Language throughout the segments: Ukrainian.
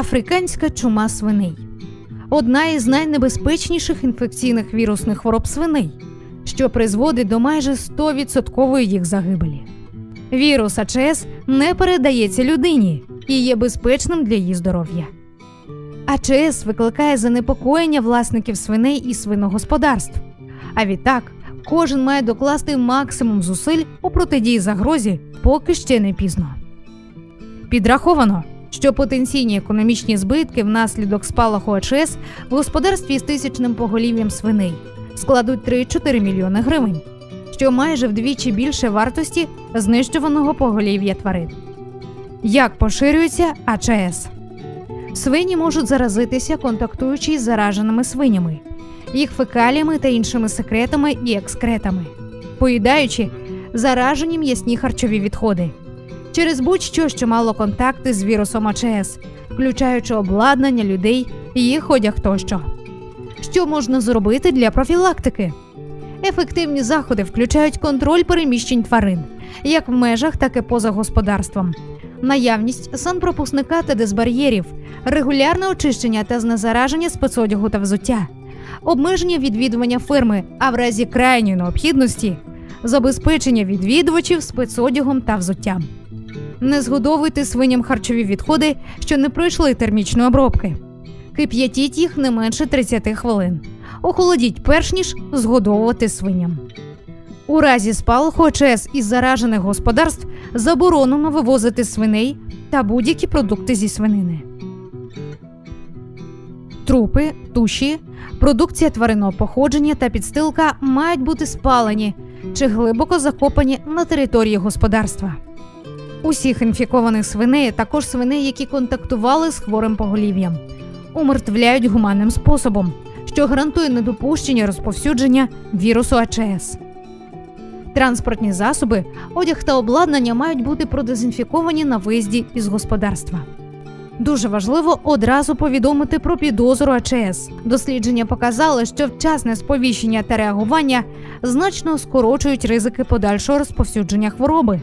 Африканська чума свиней одна із найнебезпечніших інфекційних вірусних хвороб свиней, що призводить до майже 100% їх загибелі. Вірус АЧС не передається людині і є безпечним для її здоров'я. АЧС викликає занепокоєння власників свиней і свиногосподарств. А відтак, кожен має докласти максимум зусиль у протидії загрозі, поки ще не пізно. Підраховано, що потенційні економічні збитки внаслідок спалаху АЧС в господарстві з тисячним поголів'ям свиней складуть 3-4 мільйони гривень, що майже вдвічі більше вартості знищуваного поголів'я тварин. Як поширюється АЧС? Свині можуть заразитися, контактуючи з зараженими свинями, їх фекаліями та іншими секретами і екскретами, поїдаючи заражені м'ясні харчові відходи через будь-що, що мало контакти з вірусом АЧС, включаючи обладнання людей, їх одяг тощо. Що можна зробити для профілактики? Ефективні заходи включають контроль переміщень тварин, як в межах, так і поза господарством, наявність санпропускника та дезбар'єрів, регулярне очищення та знезараження спецодягу та взуття, обмеження відвідування ферми, а в разі крайньої необхідності забезпечення відвідувачів спецодягом та взуттям. Не згодовуйте свиням харчові відходи, що не пройшли термічної обробки. Кип'ятіть їх не менше 30 хвилин. Охолодіть перш ніж згодовувати свиням. У разі спалаху ОЧС із заражених господарств заборонено вивозити свиней та будь-які продукти зі свинини. Трупи, туші, продукція тваринного походження та підстилка мають бути спалені чи глибоко закопані на території господарства. Усіх інфікованих свиней, також свиней, які контактували з хворим поголів'ям, умертвляють гуманним способом, що гарантує недопущення розповсюдження вірусу АЧС. Транспортні засоби, одяг та обладнання мають бути продезінфіковані на виїзді із господарства. Дуже важливо одразу повідомити про підозру АЧС. Дослідження показали, що вчасне сповіщення та реагування значно скорочують ризики подальшого розповсюдження хвороби.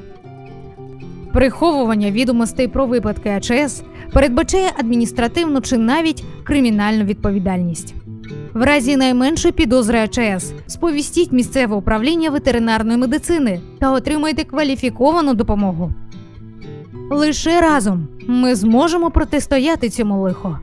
Приховування відомостей про випадки АЧС передбачає адміністративну чи навіть кримінальну відповідальність. В разі найменшої підозри АЧС сповістіть місцеве управління ветеринарної медицини та отримайте кваліфіковану допомогу. Лише разом ми зможемо протистояти цьому лиху.